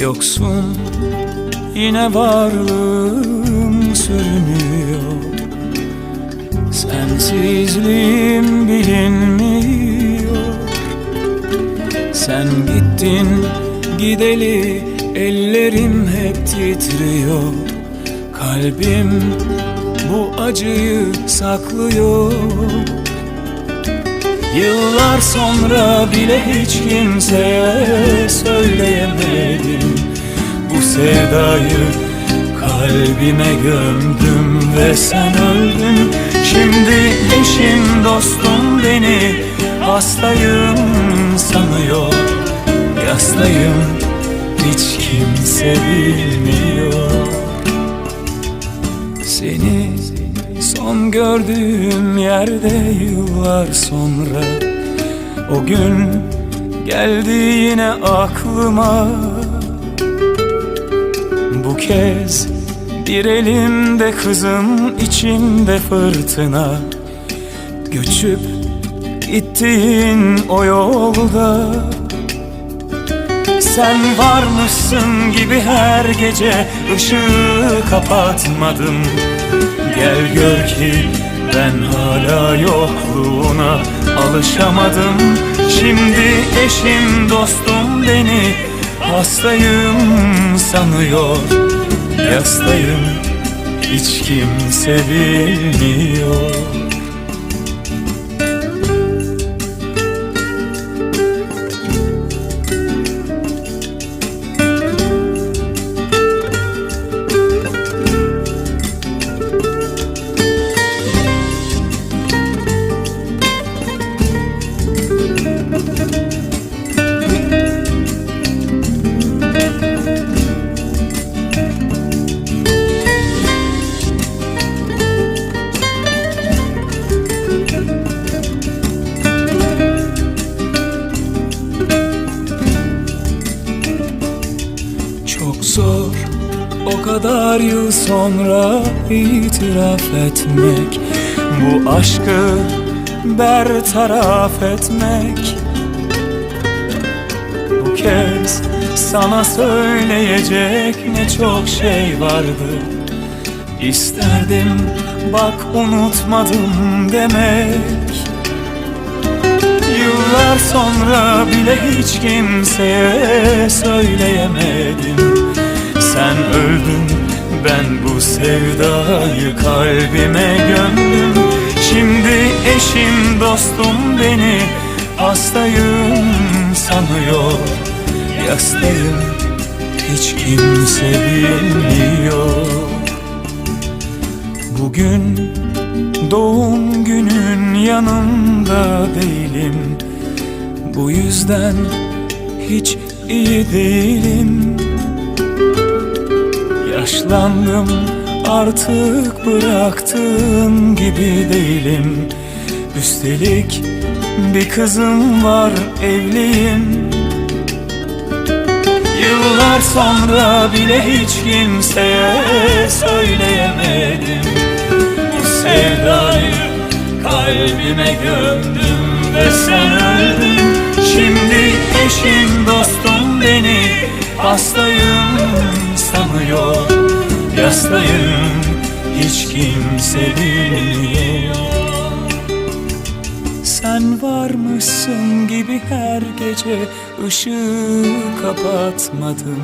Yoksun. Yine varlığım sürünüyor. Sensizliğim bilinmiyor. Sen gittin gideli ellerim hep titriyor. Kalbim bu acıyı saklıyor Yıllar sonra bile hiç kimseye söyleyemedim. Bu sevdayı kalbime gömdüm ve sen öldün. Şimdi eşim dostum beni hastayım sanıyor. Yastayım hiç kimse bilmiyor. Seni son gördüğüm yerde yıllar sonra. O gün geldi yine aklıma. Bu kez bir elimde kızım içimde fırtına. Göçüp gittiğin o yolda sen varmışsın gibi her gece ışığı kapatmadım. Gel gör ki ben hala yokluğuna alışamadım. Şimdi eşim dostum beni hastayım sanıyor. Yastayım hiç kimse bilmiyor Çok zor. O kadar yıl sonra itiraf etmek Bu aşkı bertaraf etmek. Bu kez sana söyleyecek ne çok şey vardı. İsterdim bak unutmadım demek. Yıllar sonra bile hiç kimseye söyleyemedim Sen öldün ben bu sevdayı kalbime gömdüm. Şimdi eşim dostum beni hastayım sanıyor. Yastayım hiç kimse bilmiyor. Bugün doğum günün yanında değilim. Bu yüzden hiç iyi değilim Yaşlandım artık bıraktığın gibi değilim. Üstelik bir kızım var evliyim. Yıllar sonra bile hiç kimseye söyleyemedim. Bu sevdayı kalbime gömdüm ve sen öldün. Şimdi eşim dostum beni hastayım sanıyor Yastayım hiç kimse bilmiyor. Sen varmışsın gibi her gece ışığı kapatmadım